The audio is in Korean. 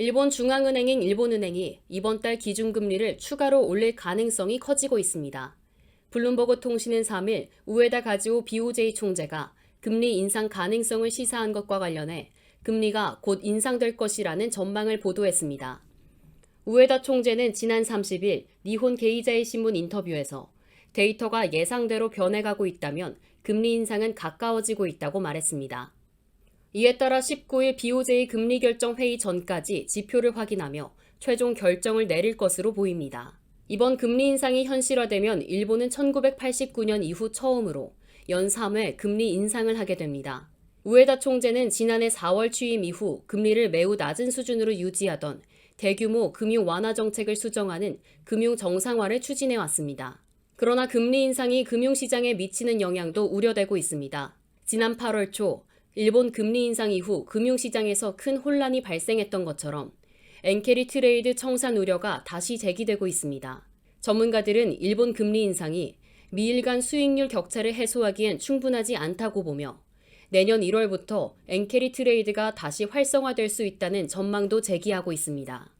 일본 중앙은행인 일본은행이 이번 달 기준금리를 추가로 올릴 가능성이 커지고 있습니다. 블룸버그 통신은 3일 우에다 가지오 BOJ 총재가 금리 인상 가능성을 시사한 것과 관련해 금리가 곧 인상될 것이라는 전망을 보도했습니다. 우에다 총재는 지난 30일 니혼 게이자의 신문 인터뷰에서 데이터가 예상대로 변해가고 있다면 금리 인상은 가까워지고 있다고 말했습니다. 이에 따라 19일 BOJ 금리 결정 회의 전까지 지표를 확인하며 최종 결정을 내릴 것으로 보입니다. 이번 금리 인상이 현실화되면 일본은 1989년 이후 처음으로 연 3회 금리 인상을 하게 됩니다. 우에다 총재는 지난해 4월 취임 이후 금리를 매우 낮은 수준으로 유지하던 대규모 금융 완화 정책을 수정하는 금융 정상화를 추진해 왔습니다. 그러나 금리 인상이 금융시장에 미치는 영향도 우려되고 있습니다. 지난 8월 초 일본 금리 인상 이후 금융시장에서 큰 혼란이 발생했던 것처럼 엔케리 트레이드 청산 우려가 다시 제기되고 있습니다. 전문가들은 일본 금리 인상이 미일 간 수익률 격차를 해소하기엔 충분하지 않다고 보며 내년 1월부터 엔케리 트레이드가 다시 활성화될 수 있다는 전망도 제기하고 있습니다.